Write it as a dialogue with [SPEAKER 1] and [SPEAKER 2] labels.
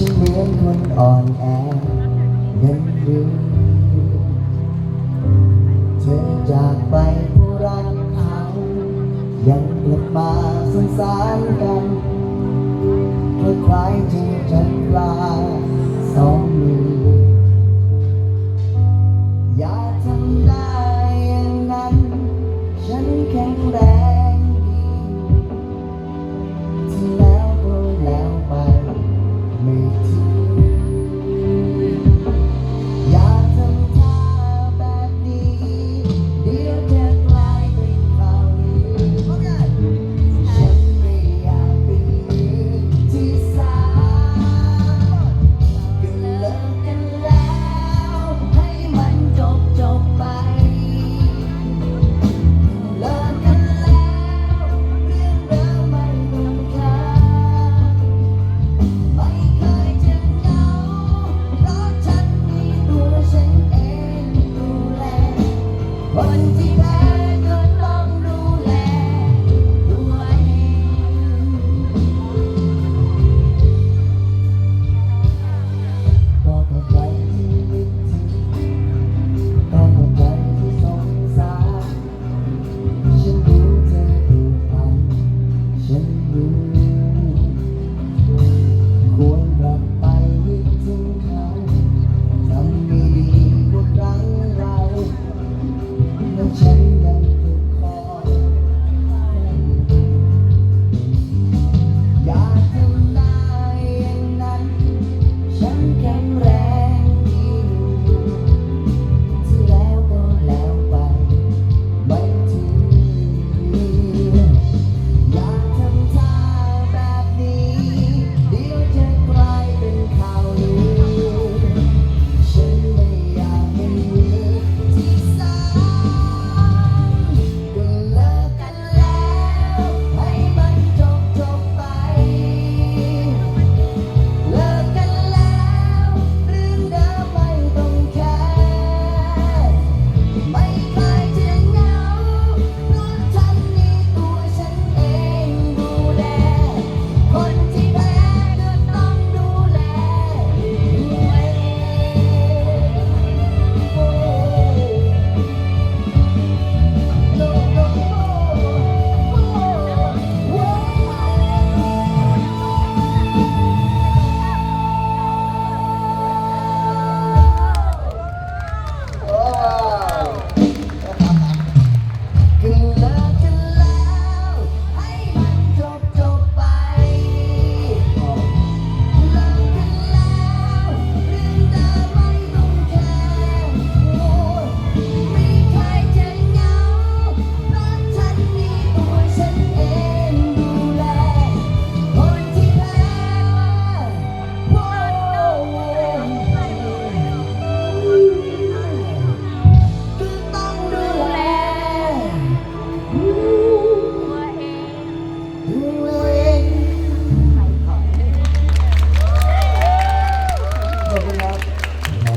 [SPEAKER 1] ฉันเหมือนคนอ่อนแอยังรู้เธอจากไปผู้รักเขายังกลับมาสงสารกันคล้ายๆที่ฉันปลาสองมือ